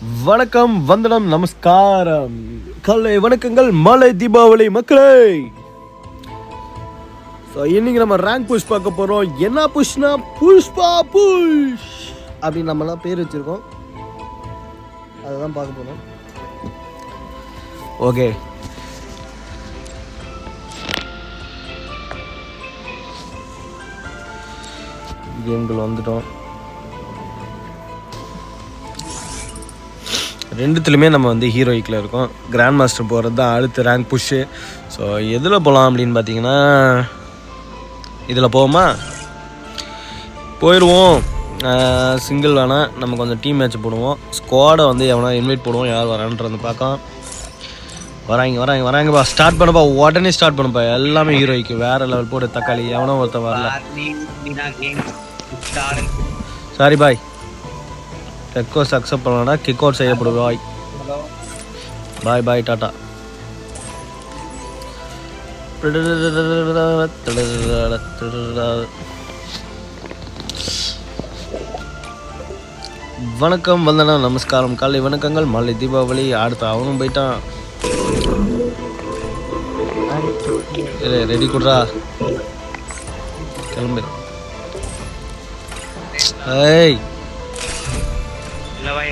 வணக்கம் வந்தனம் நமஸ்காரம். கலை வணக்கங்கள் மலை தீபாவளி மக்களே. ஸோ இன்னைக்கு நம்ம ரேங்க் புஷ் பார்க்க போகிறோம் என்ன புஷ்னா புஷ்பா புஷ் அப்படின்னு நம்மலாம் பேர் வச்சுருக்கோம். அதுதான் பார்க்க போகிறோம் ஓகே கேம்கள் வந்துட்டோம். ரெண்டுத்துலையுமே நம்ம வந்து ஹீரோயிக்கில் இருக்கோம். கிராண்ட் மாஸ்டர் போகிறது தான் அடுத்த ரேங்க் புஷ்ஷு ஸோ எதில் போகலாம் அப்படின்னு பார்த்தீங்கன்னா இதில் போவோமா? போயிடுவோம். சிங்கிள் வேணால் நம்ம கொஞ்சம் டீம் மேட்ச் போடுவோம். ஸ்குவாடை வந்து எவனா இன்வைட் போடுவோம் யார் வரான்றது பார்க்கலாம். வராங்க வராங்க வராங்கப்பா. ஸ்டார்ட் பண்ணப்பா. உடனே ஸ்டார்ட் பண்ணுப்பா. எல்லாமே ஹீரோய்க்கு வேற லெவல் போடு தக்காளி. எவனோ ஒருத்தன் வரல. சாரி பாய் ரெக்வஸ்ட் அக்செப்ட் பண்ணலன்னா கிக் அவுட் செய்யப்படுவாய் பாய் பாய் பாய் டாட்டா வணக்கம் வந்தனா நமஸ்காரம். காலை வணக்கங்கள். மாலை தீபாவளி. அடுத்த அவனும் போயிட்டான். ரெடி குட்ரா கிளம்பு. ஏய்.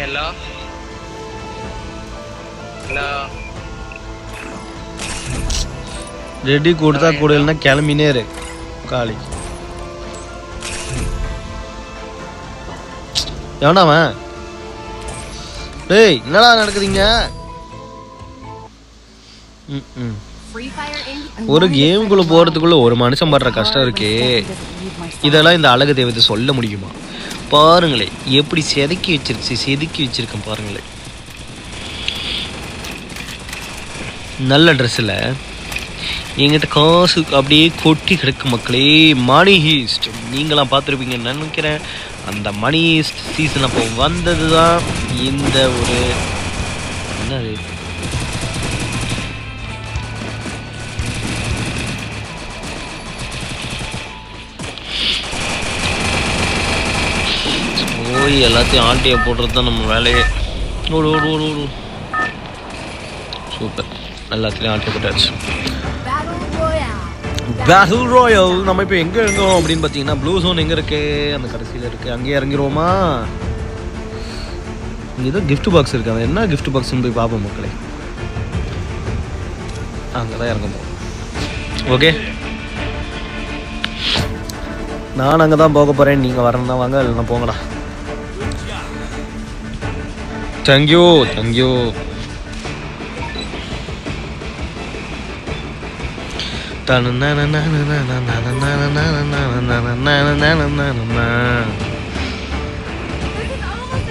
hello? Hello? ரெடி கொடுத்தா கூட இல்லைன்னா கிளம்பினே இரு. காளி எவனாவன் டேய் என்னடா நடக்குதுங்க? ஒரு கேமுக்குள்ள போறதுக்குள்ள ஒரு மனுஷன் படுற கஷ்டம் இருக்கே. இதெல்லாம் இந்த அழகு தேவத்தை சொல்ல முடியுமா? பாருங்களேன் எப்படி செதுக்கி வச்சிருச்சு செதுக்கி வச்சிருக்கேன் பாருங்களேன் நல்ல ட்ரெஸ்ஸில் எங்கிட்ட காசு அப்படியே கொட்டி கிடக்கு மக்களே. மணி ஹீஸ்ட் நீங்களாம் பார்த்துருப்பீங்கன்னு நினைக்கிறேன். அந்த மணி ஹீஸ்ட் சீசன் அப்போ வந்தது தான் இந்த ஒரு என்னது? போய் எல்லாத்தையும் ஆண்டியை போடுறது தான் நம்ம வேலையே. ஓடு ஓடு ஓடு ஓடு. சூப்பர். எல்லாத்துலேயும் ஆட்டியை போட்டாச்சு. பேட்டில் ராயல் நம்ம இப்போ எங்கே இருந்தோம் அப்படின்னு பார்த்தீங்கன்னா ப்ளூ ஜோன் எங்கே இருக்கு? அந்த கடைசியில் இருக்குது அங்கேயே இறங்கிடுவோமா இங்கே ஏதோ கிஃப்ட் பாக்ஸ் இருக்கு. அது என்ன கிஃப்ட் பாக்ஸ்னு போய் பார்ப்போம் மக்களே. அங்கே தான் இறங்க போகிறோம் ஓகே நான் அங்கே தான் போக போகிறேன் நீங்கள் வரணும்னா வாங்க இல்லைன்னா போங்கடா. தேங்க்யூ தேங்க்யூ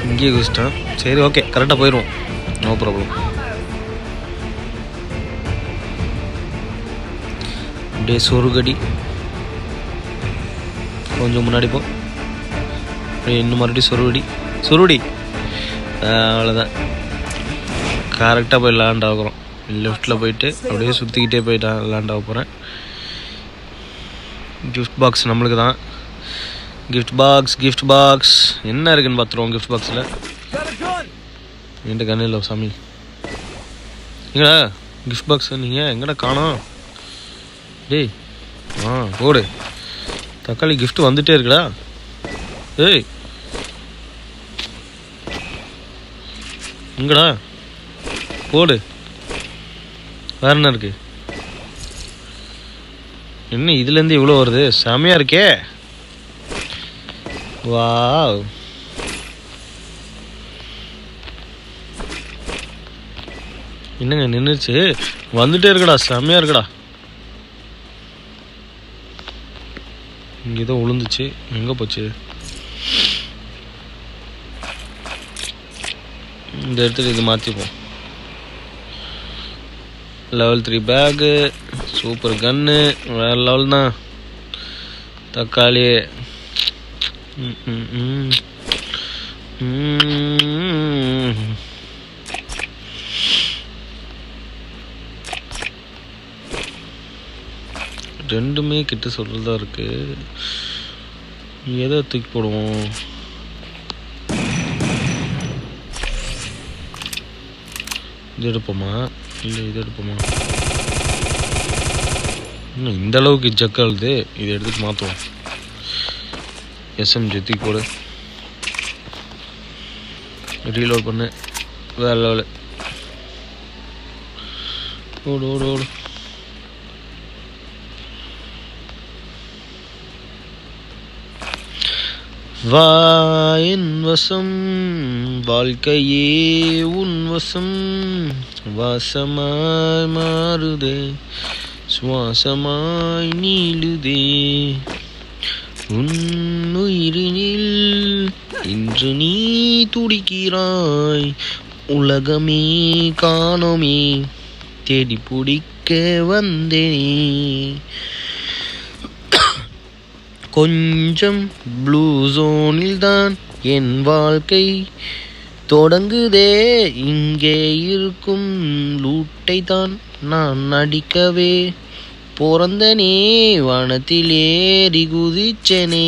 இங்கே குஸ்டான் சரி ஓகே கரெக்டாக போயிடுவோம் நோ ப்ராப்ளம் அப்படியே சொருகடி. கொஞ்சம் முன்னாடி போ. அப்படியே இன்னும் மறுபடியும் சொருவடி சொருவடி அவ்வளோதான் கரெக்டாக போய் லேண்ட் ஆகுறோம் லெஃப்ட்டில் போயிட்டு அப்படியே சுற்றிக்கிட்டே போயிட்டு லேண்ட் ஆக போகிறேன் கிஃப்ட் பாக்ஸ் நம்மளுக்கு தான். கிஃப்ட் பாக்ஸ் கிஃப்ட் பாக்ஸ் என்ன இருக்குன்னு பார்த்துருவோம் கிஃப்ட் பாக்ஸில் என்கிட்ட கண்ணு இல்லை சாமி. எங்கடா? கிஃப்ட் பாக்ஸ் நீங்கள் எங்கடா காணோம்? டேய் ஆ போடு. தக்காளி கிஃப்ட் வந்துகிட்டே இருக்குடா. ஏய் எங்கடா போடு. வேற என்ன இருக்கு? என்ன இதுலேருந்து இவ்வளோ வருது? செமையா இருக்கே. வாவ். என்னங்க நின்றுச்சு? வந்துட்டே இருக்கடா செம்மையாக இருக்குடா. இங்கே தான் விழுந்துச்சு எங்கே போச்சு? இந்த இடத்துல இது மாற்றிப்போம் level three bag super gun வேற லெவல் தான் தக்காளி. ரெண்டுமே கிட்ட சொல்கிறதா இருக்கு. எதை தூக்கி போடுவோம்? இது எடுப்போமா? இல்லை இது எடுப்போமா? இன்னும் இந்த அளவுக்கு ஜக்கல்து இதை எடுத்து மாற்றுவோம் எஸ்எம் ஜெத்தி போடு ரீலோட் பண்ணு. வேற லெவலு ஓடு ஓடு ஓடு. வாயின் வசம் வாழ்க்கையே உன் வசம். வாசமாய் மாறுதே சுவாசமாய் நீளுதே. உன்னுயிரினில் இன்று நீ துடிக்கிறாய் உலகமே காணோமே. தேடி பிடிக்க வந்தேனே. கொஞ்சம் ப்ளூ ஜோனில் தான் என் வாழ்க்கை தொடங்குதே. இங்கே இருக்கும் லூட்டை தான் நான் நடிக்கவே பிறந்தனே வானத்தில் ஏறி குதிச்சனே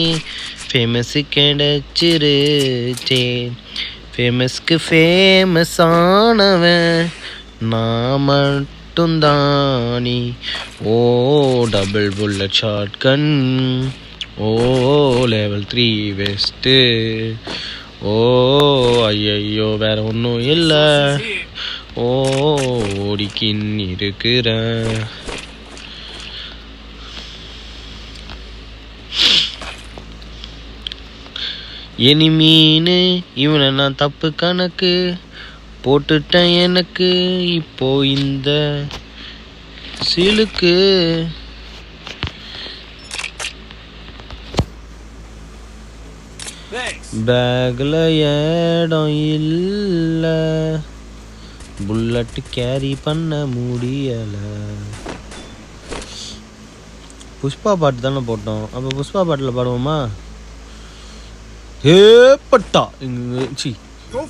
ஃபேமஸு கிடச்சிருச்சே. ஃபேமஸ்க்கு ஃபேமஸ் ஆனவன் நான் மட்டும்தானி. ஓ double bullet shotgun oh level three vest oh ஐயையோ வேற ஒன்றும் இல்லை. ஓ ஓடிக்கின் இருக்கிறேன் எனிமீனு இவனை நான் தப்பு கணக்கு போட்டுட்டேன் எனக்கு. இப்போ இந்த சிலுக்கு பேக்கில் இடம் இல்லை. புல்லட் கேரி பண்ண முடியலை. புஷ்பா பாட்டு தானே போட்டோம். அப்போ புஷ்பா பாட்டில் பாடுவோமா? ஏ பட்டா. இங்க சி.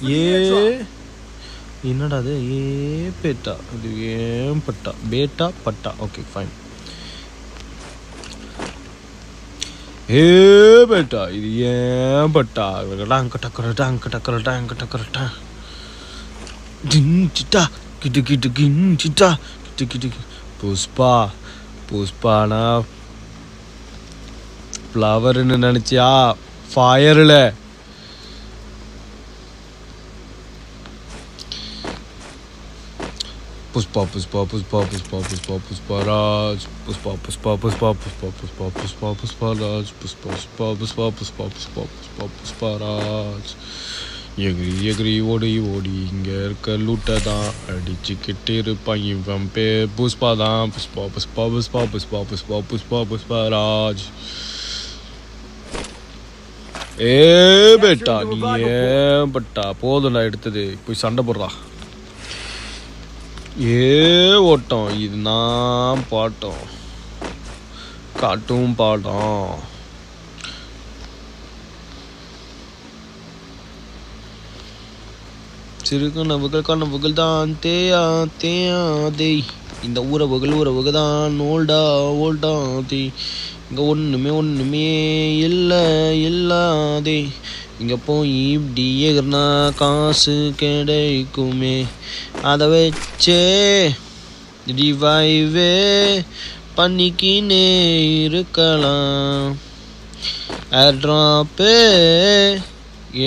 ஏ. என்னடா அது? ஏ பேட்டா. இது ஏன் பட்டா. பேட்டா பட்டா. ஓகே ஃபைன் ஏ பேட்டா இது ஏன் பட்டா டாங்க டக்கர டாங்க டக்கர டாங்க டக்கர டா டின் கிட்டு கிட்டு கிஞ்சிட்டா கிட்டு கிட்டு புஷ்பா புஷ்பானா ஃப்ளவர்னு நினச்சியா ஃபயரில் புஷ்பா புஷ்பா புஷ்பா புஷ்பா புஷ்பா புஷ்பா ராஜ் புஷ்பா புஷ்பா புஷ்பா புஷ்பா புஷ்பா புஷ்பா புஷ்பா ராஜ் புஷ்பா புஷ்பா புஷ்பா புஷ்பா புஷ்பா புஷ்பா புஷ்பா ராஜ் எகிரி எகிரி ஓடி ஓடி இங்கே இருக்க லூட்டை தான் அடிச்சுக்கிட்டு இருப்பான் இவன் பேர் புஷ்பா தான் புஷ்பா புஷ்பா புஷ்பா புஷ்பா புஷ்பா புஷ்பா புஷ்பா ராஜ் ஏ பேட்டா நீ ஏன் பட்டா போதும்டா எடுத்தது போய் சண்டை போடுறா ஏ ஓட்டம் இது நான் பாட்டம். காட்டும் பாடம். சிறு கனவுகள் கனவுகள் தான் தேயா தேயா தேய் இந்த உறவுகள் உறவுகள் தான் ஓல்டா ஓல்டா தேய் இங்கே ஒன்றுமே ஒன்றுமே இல்லை இல்லாதே இங்கே போய் இப்படி எகர்னா காசு கிடைக்குமே. அதை வச்சே ரிவைவே பண்ணிக்கினே இருக்கலாம். ஏர்ட்ராப்பு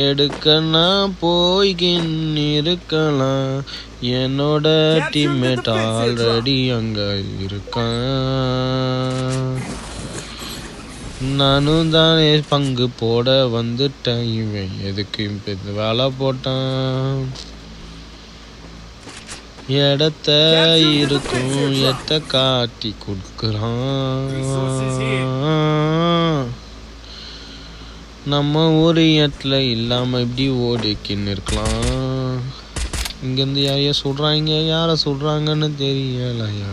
எடுக்க நான் போய்கின் இருக்கலாம். என்னோட டீம்மேட் ஆல்ரெடி அங்க இருக்கான். நானும் தானே பங்கு போட வந்துட்டேன். இவன் எதுக்கு இப்ப வேலை போட்டான். இடத்த இருக்கும் எத்த காட்டி கொடுக்குறான். நம்ம ஒரு இடத்துல இல்லாமல் இப்படி ஓடிக்கின்னு இருக்கலாம். இங்கேருந்து யாரையா சொல்கிறாங்க யாரை சொல்கிறாங்கன்னு தெரியலையா?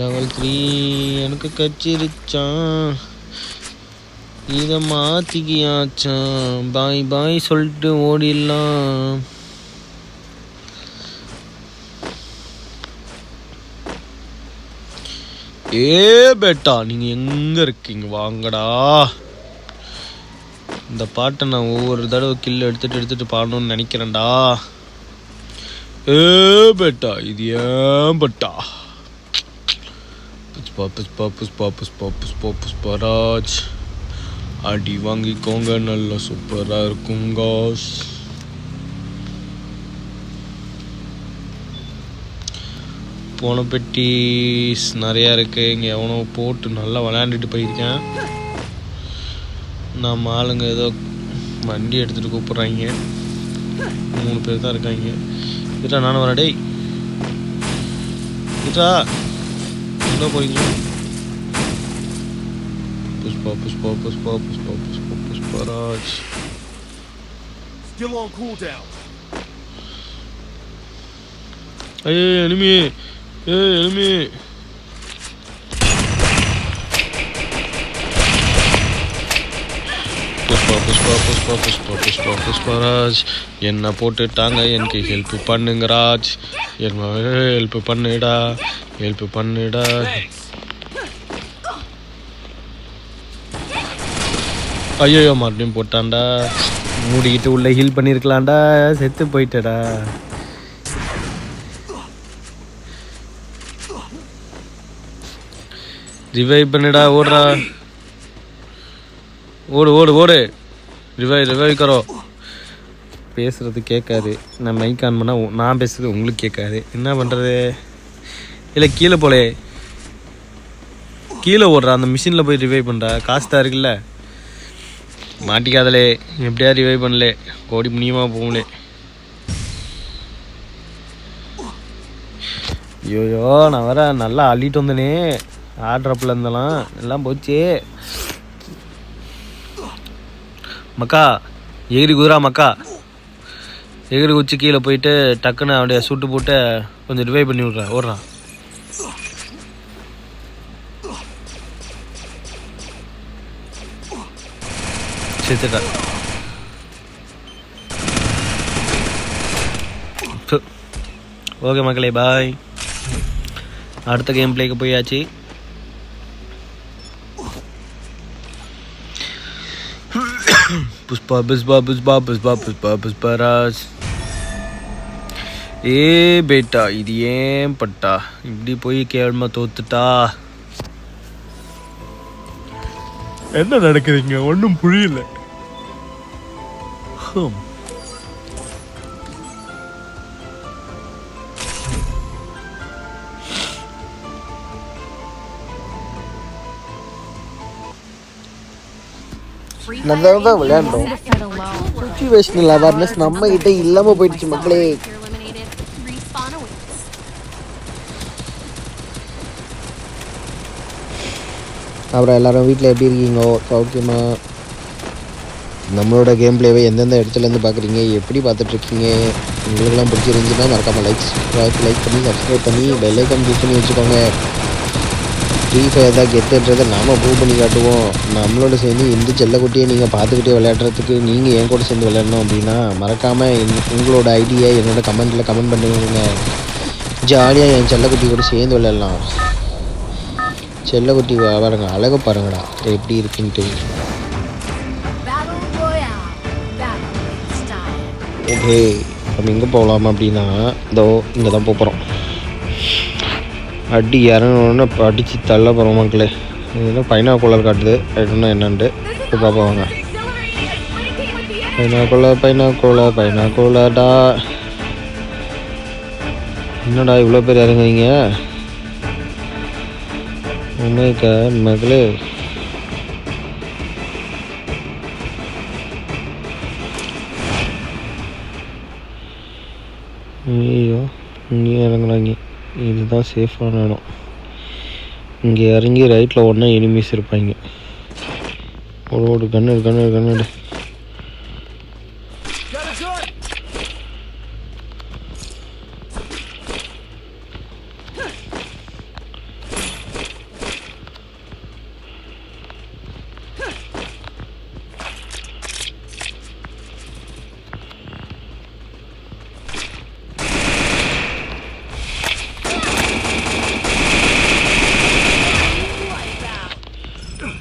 லெவல் த்ரீ எனக்கு கச்சிருச்சான். இதை மாற்றிக்கியாச்சான் பாய் பாய் சொல்லிட்டு ஓடிடலாம். ஏ பேட்டா நீங்கள் எங்கே இருக்கீங்க? வாங்கடா. இந்த பாட்டை நான் ஒவ்வொரு தடவை கில் எடுத்துட்டு எடுத்துட்டு பாடணும்னு நினைக்கிறேன்டா. ஏ பேட்டா இது ஏன் பட்டா? புஷ்பா புஷ்பா புஷ்பா புஷ்பா புஷ்பா பராஜ் அடி வாங்கிக்கோங்க நல்லா சூப்பராக இருக்கும் காஸ் போன பெட்டிஸ் நிறையா இருக்குது இங்கே எவனோ போட்டு நல்லா விளையாண்டுட்டு போயிருக்கேன். நம்ம ஆளுங்க ஏதோ வண்டி எடுத்துகிட்டு கூப்பிட்றாங்க. மூணு பேர் தான் இருக்காங்க. இதா நானும் வரேன் டேய் இதா எங்கே போறீங்க Pushpa Pushpa Pushpa Pushpa Pushpa Pushparaj Still on cooldown. ஐயே எனிமி ஏ எனிமி புஷ்பா புஷ்பா புஷ்பா புஷ்பா புஷ்பா புஷ்பராஜ் என்ன போட்டுட்டாங்க எனக்கு ஹெல்ப் பண்ணுங்க ராஜ். என்ன ஹெல்ப் பண்ணுடா ஹெல்ப் பண்ணுடா. ஐயோ மறுபடியும் போட்டான்டா. மூடிக்கிட்டு உள்ள ஹீல் பண்ணியிருக்கலாம்டா செத்து போயிட்டடா. ரிவைவ் பண்ணுடா ஓடுறா. ஓடு ஓடு ஓடு. ரிவை ரிவை கரோ. பேசுகிறது கேட்காது. நான் மைக் ஆன் பண்ணால் நான் பேசுறது உங்களுக்கு கேட்காது. என்ன பண்ணுறது இல்லை கீழே போலே. கீழே ஓடுறா. அந்த மிஷினில் போய் ரிவைவ் பண்ணுறா காசு தான் இருக்குல்ல. மாட்டிக்காதலே. எப்படியா ரிவைவ் பண்ணலே? கோடி முனியமாக போகலே ஐயோயோ நான் வர நல்லா அள்ளிட்டு வந்தனே. ஆட்ரப்பில் இருந்தெல்லாம். எல்லாம் போச்சு. மக்கா எகிரி குதிரா மக்கா. எகிரி குச்சி கீழே போயிட்டு டக்குன்னு அவனுடைய சுட்டு போட்டு கொஞ்சம் ரிவைவ் பண்ணி விடுறேன் ஓடுறான். செத்துட்டா. ஓகே மக்களே பாய் அடுத்த கேம் பிளேக்கு போயாச்சு. புஷ்பா புஷ்பா புஷ்பா புஷ்பா புஷ்பா புஷ்பராஜ் ஏ பேட்டா இது ஏன் பட்டா? இப்படி போய் கேள்மா தோத்துட்டா? என்ன நடக்குதுங்க ஒன்றும் புரியல. ஹம். நல்லா தான் விளையாண்டோம் சுச்சுவேஷனல் அவேர்னஸ் நம்ம கிட்ட இல்லாமல் போயிடுச்சு மக்களே அப்புறம் எல்லாரும் வீட்டில் எப்படி இருக்கீங்களோ சௌக்கியமா நம்மளோட கேம் பிளேவை எந்தெந்த இடத்துலேருந்து பார்க்குறீங்க எப்படி பார்த்துட்ருக்கீங்க உங்களுக்கெல்லாம் பிடிச்சிருந்துச்சுன்னா மறக்காமல் லைக் லைக் பண்ணி சப்ஸ்கிரைப் பண்ணி பெல்லைக்கன் கிளிக் பண்ணி வச்சுக்கோங்க ஃப்ரீ ஃபயர் தான் கெத்துன்றதை நாம் ப்ரூவ் பண்ணி காட்டுவோம். நம்மளோட சேர்ந்து இந்த செல்லக்குட்டியை நீங்கள் பார்த்துக்கிட்டே விளையாடுறதுக்கு நீங்கள் என் கூட சேர்ந்து விளையாடணும் அப்படின்னா மறக்காமல் உங்களோட ஐடியை என்னோட கமெண்ட்டில் கமெண்ட் பண்ணுங்க ஜாலியாக என் செல்லக்குட்டி கூட சேர்ந்து விளையாடலாம். செல்லக்குட்டி பாருங்க அழக பாருங்கடா. எப்படி இருக்குன்ட்டு. ஓகே நம்ம எங்கே போகலாம் அப்படின்னா இதோ இங்கே தான் போகிறோம் அடி இறங்கணுன்னு இப்போ அடித்து தள்ள போகிறோம் மக்களே. இதெல்லாம் பைனா குளர் காட்டுது? இன்னும் என்னன்ட்டு? இப்போ பார்ப்போம் வாங்க. பைனாக்குலர் பைனா பைனாக்குலர்டா என்னடா இவ்வளோ பேர் இறங்குவீங்க உண்மைக்க மகளே ஐயோ இங்கேயும் இறங்குறாங்க. இதுதான் சேஃபான இடம். இங்கே இறங்கி ரைட்டில் ஒன்றா எனிமீஸ் இருப்பாங்க. ஒரு ஒரு கண்ணு கண்ணு கண்ணு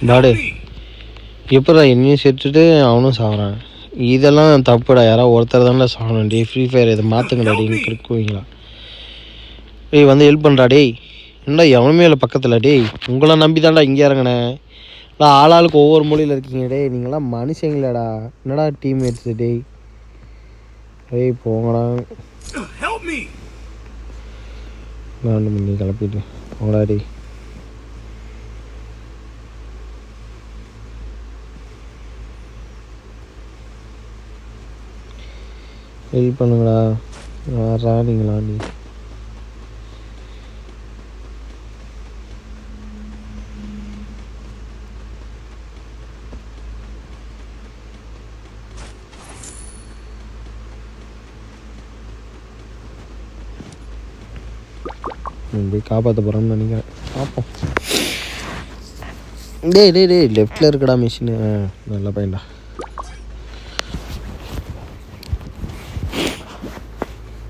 டாடு எப்போதான் என்னையும் செத்துட்டு அவனும் சாகுறான் இதெல்லாம் தப்புடா. யாராவது ஒருத்தர் தானே சாகணும் டே ஃப்ரீ ஃபயர் இதை மாற்றுங்கடா டே இருக்குவீங்களா டேய் வந்து ஹெல்ப் பண்ணுறா டேய். என்னடா எவனுமே இல்லை பக்கத்தில் டேய். உங்களை நம்பி தான்டா இங்கே இறங்கினேன் இல்லை ஆளாளுக்கு ஒவ்வொரு மொழியில் இருக்கீங்க டேய். நீங்களாம் மனுஷங்களாடா. என்னடா டீம்மேட்ஸ் டேய். டேய் போங்கடா! நான் பண்ணி கிளப்பிட்டு போங்கடா டேய். ஹெல்ப் பண்ணுங்கடா. யாரா நீங்களா நீ. போய் காப்பாற்ற போகிறோம்னு நினைக்கிறேன். பார்ப்போம் டேய் டேய் டேய் லெஃப்டில் இருக்குடா மிஷினு நல்ல பையன்டா.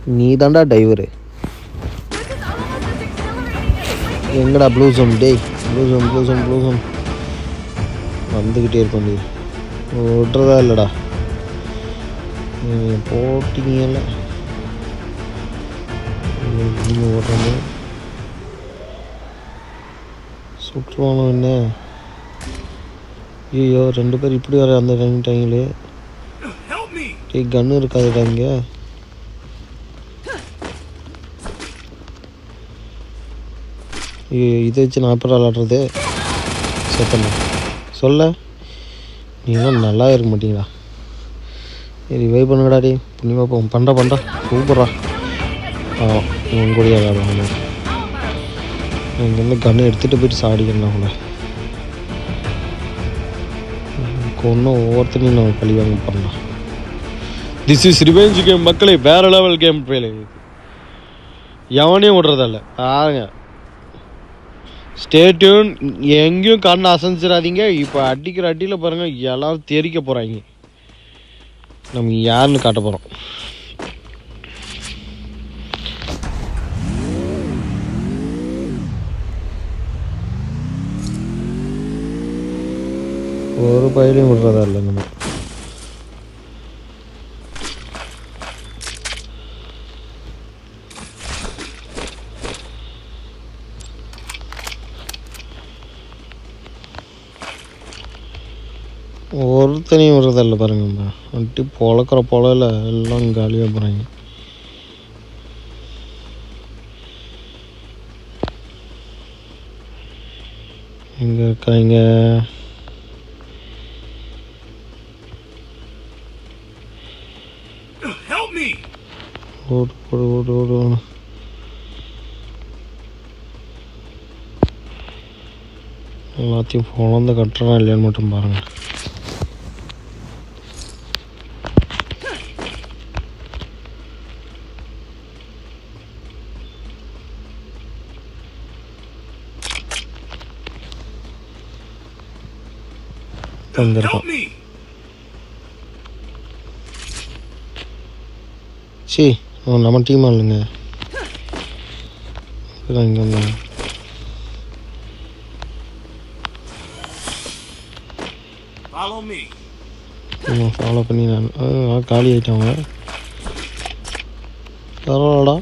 நீ தான்டா டைவரு எங்கடா ப்ளூ டேய் ப்ளூ ஜோன் ப்ளூ ஜோன் வந்துக்கிட்டே இருக்கும் நீ. விட்றதா இல்லைடா. போட்டீங்கல்ல. ஓடுறது சுற்றுவானோ என்ன? ஐயோ ரெண்டு பேர் இப்படி வர அந்த டைங்களே me! டேய் கன்று இருக்காதுடா இங்கே. இதை வச்சு நான் அப்புறம் விளாட்றது? சத்தமா. சொல்ல. நீங்களும் நல்லா இருக்க மாட்டீங்களா? சரி வை பண்ணுங்கடா டே புண்ணியமாக போ. பண்ணுறா பண்ணுறா கூப்பிட்றா. ஆ உங்க கூடயே விளாடுவாங்க இங்கேருந்து கன்று எடுத்துகிட்டு போயிட்டு சாடிக்கணும் அவங்கள ஒன்றும் ஒவ்வொருத்தரையும் நம்ம பழி வாங்க பண்ணலாம் திஸ் இஸ் ரிவெஞ்ச் கேம் மக்களே. வேற லெவல் கேம் பிளே எவனையும் விடுறதில்ல. ஆருங்க ஸ்டேட்யூன் எங்கேயும் கண் அசைஞ்சிடாதீங்க. இப்போ அடிக்கிற அடியில் பாருங்கள் எல்லோரும் தெரிக்க போகிறாங்க நம்ம யாருன்னு காட்ட போகிறோம் ஒரு பயிலையும் விடுறதா இல்லை நம்ம. விடுறதில்ல பாருங்கம்மா வந்துட்டு பொழக்கிற பொழல எல்லாம் காலியாக போகிறாங்க எங்கே இருக்காங்க! ஓடு ஓடு ஓடு ஓடு ஓடு. எல்லாத்தையும் குழந்த கட்டுறான் இல்லையான்னு மட்டும் பாருங்க. வந்திருக்கான் Help me! சி அவன் நம்ம டீம் ஆளுங்க இங்கே வந்தாங்க ஃபாலோ பண்ணி நான் காலி ஆயிட்டாங்க. பரவாயில்லடா.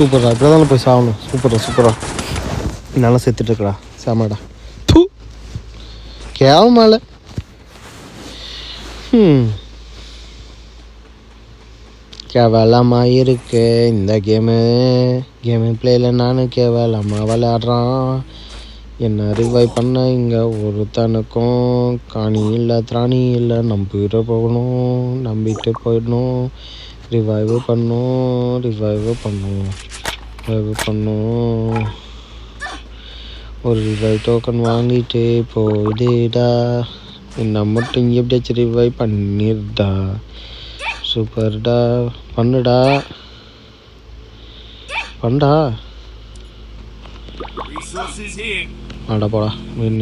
சூப்பர்டா இப்படி தானே போய் சாகணும். சூப்பர்டா சூப்பரா நல்லா செத்துட்டு இருக்கடா சாமாடா. தூ. கேவலமால ம் கேவலமாக இருக்கு இந்த கேமு. கேமு பிளேயில் நானும் கேவலமாக விளையாடுறான். என்ன ரிவைவ் பண்ண இங்கே ஒருத்தனுக்கும். காணி இல்லை திராணி இல்லை நம்பிட்டு போகணும். நம்பிட்டு போயிடணும். ரிவைவ் பண்ணும் ரிவைவ் பண்ணும் ரிவைவ் பண்ணும் ஒரு ரிவைவ் டோக்கன் வாங்கிட்டு போயிடுடா. என்ன மட்டும் இங்கே எப்படியாச்சும் ரிவைவ் பண்ணிடுடா. சூப்பர்டா. பண்ணுடா. பண்ணடா. ஆடா போடா. மீன்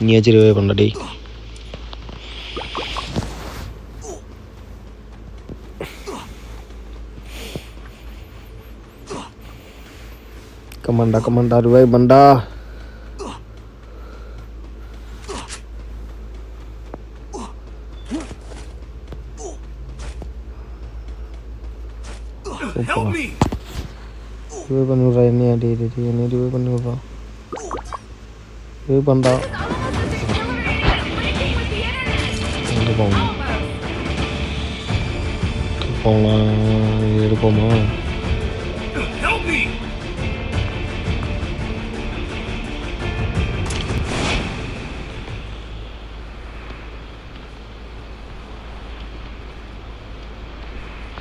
நீயாச்சும் ரிவைவ் பண்ணடி கமாண்டா கமாண்டா ரிவைவ் பண்ணடா Help me. ரிவைவ் பண்ணி விட்றா என்ன அடி அடி அடி என்ன ரிவைவ் பண்ணி விட்றான் ரிவைவ் பண்ணா எங்கே போகணும்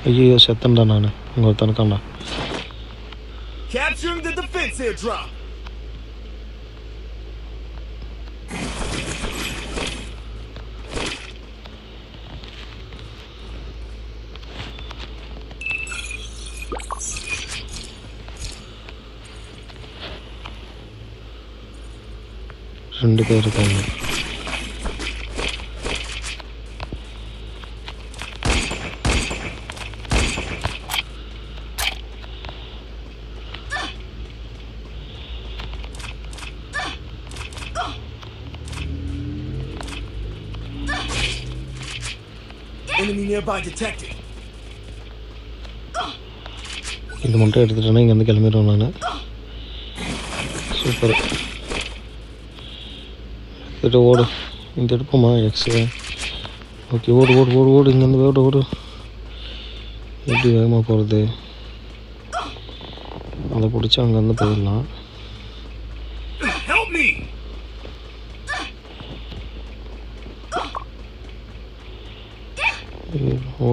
ஐயோ செத்தன்டா நான். உங்க ஒருத்தனுக்காண்டா Capturing the defense airdrop. ரெண்டு பேர் இருக்காங்க. Nearby detected. இது மட்டும் எடுத்துட்டேன்னா இங்கேருந்து கிளம்பிடுவேன் நான். சூப்பர் இது ஓடு. இந்த எடுப்போமா? எக்ஸு ஓகே ஓடு ஓடு ஓடு ஓடு. இங்கேருந்து ஓடு ஓடு. எப்படி வேகமாக போகிறது அதை பிடிச்சி அங்கேருந்து போயிடலாம்.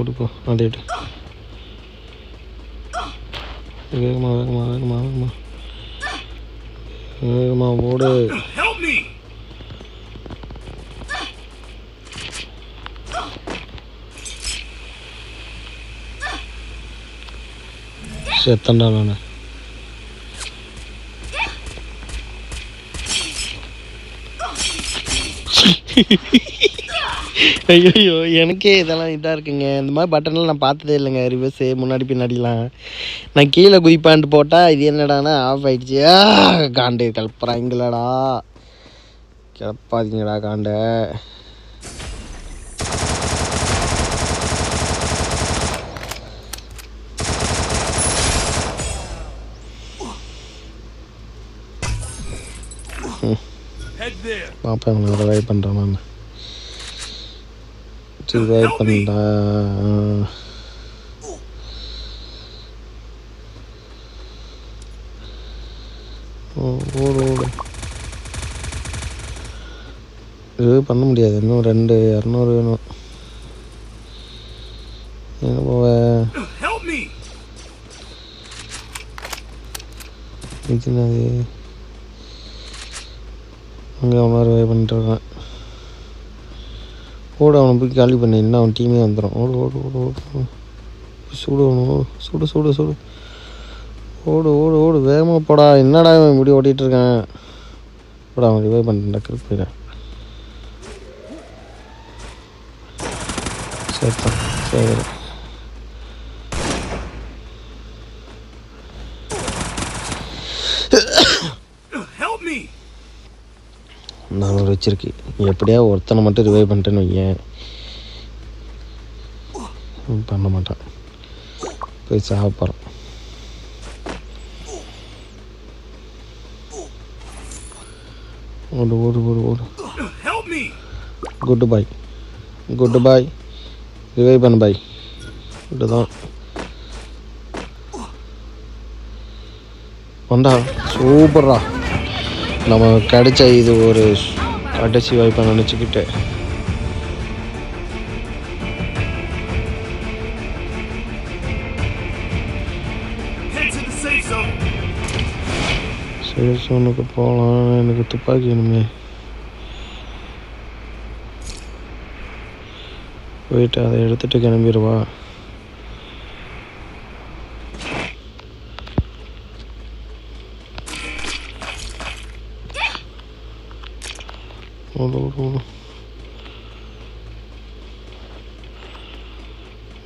ஐயோ, ஓடுப்போ அதை எடு வேகமாக வேகமாக வேகமாக வேகமாக வேகமாக ஓடு. செத்தண்டா நான். ஐயோ எனக்கே இதெல்லாம் இதாக இருக்குங்க. இந்த மாதிரி பட்டன்லாம் நான் பார்த்ததே இல்லைங்க. ரிவர்ஸு முன்னாடி பின்னாடிலாம். நான் கீழே குதிப்பான்ட்டு போட்டால் இது என்னடானா ஆஃப் ஆயிடுச்சு. ஆ, காண்டு கிளப்புறாங்களடா. கிளப்பாதீங்கடா காண்டை. பார்ப்பேன் ரிவைவ் பண்ணுறேன் நான் ரிவைவ் பண்ணா ஓடு ஓடு ரிவைவ் பண்ண முடியாது. இன்னும் ரெண்டு இரநூறு வேணும். எங்கே me. இது என்னது? அங்கே அவனை ரிவைவ் பண்ணிட்டு இருக்கான். ஓடு அவனை போய் காலி பண்ணி அவன் டீமே வந்துடும் ஓடு ஓடு ஓடு ஓடு. சுடு அவனு சுடு சுடு சுடு. ஓடு ஓடு ஓடு. வேகமாக போடா. என்னடா இவன் முடி ஓட்டிகிட்டு இருக்கான்? போடா அவன் ரிவைவ் பண்ணுறேன் கிரிப் போயிடேன் சரிதான் சரி Help me. நான் ஒரு வச்சிருக்கு. எப்படியா ஒருத்தனை மட்டும் ரிவைவ் பண்ணிட்டேன்னு வைங்க பண்ண மாட்டான். போய் சாக போகிறான் ஓடு ஓடு ஓடு ஓடு. Good boy good boy revive பண்ணு பாய் இப்படிதான். வண்டா சூப்பர்ரா. நம்ம கிடைச்ச இது ஒரு அடைச்சி வாய்ப்பை நினச்சிக்கிட்டு சரி சோனுக்கு போகலாம். எனக்கு துப்பாக்கி வேணுமே போயிட்டு அதை எடுத்துகிட்டு கிளம்பிடுவா. Olur olur.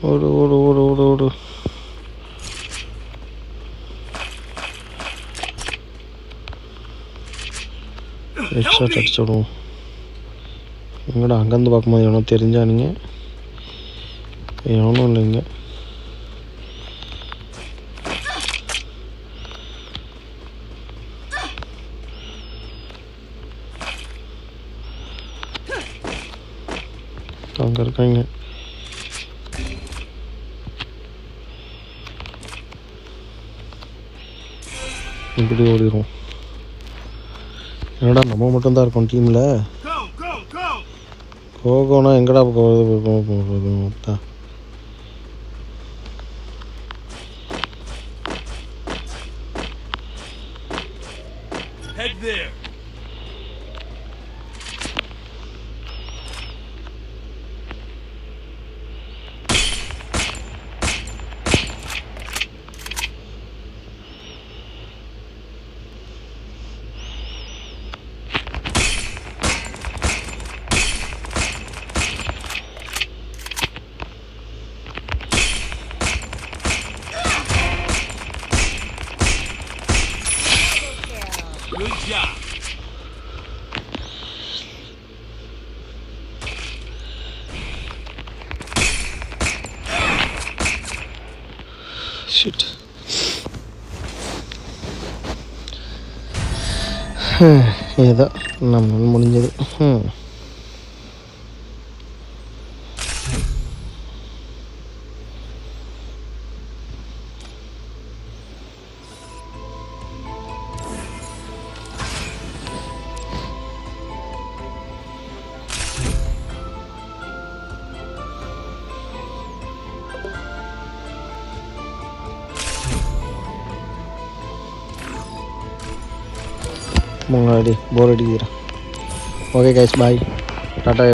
Vur vur vur vur vur. Headshot அடிச்சு விடுவோம் எங்கடா அங்கேருந்து பார்க்கும்போது எவனோ தெரிஞ்சானுங்க எவனும் இல்லைங்க கொடுத்துருக்காங்க இப்படி ஓடிடும் என்னடா நம்ம மட்டும்தான் இருக்கோம் டீமில் கோகோனா எங்கடா போகுது போகுது Good job. ஷிட் ஏதோ நம்ம முடிஞ்சது ம் ಬೋರ್ ಹಿಡಿದೀರಾ ಓಕೆ ಗೈಸ್ ಬಾಯ್ ಟಾಟಾ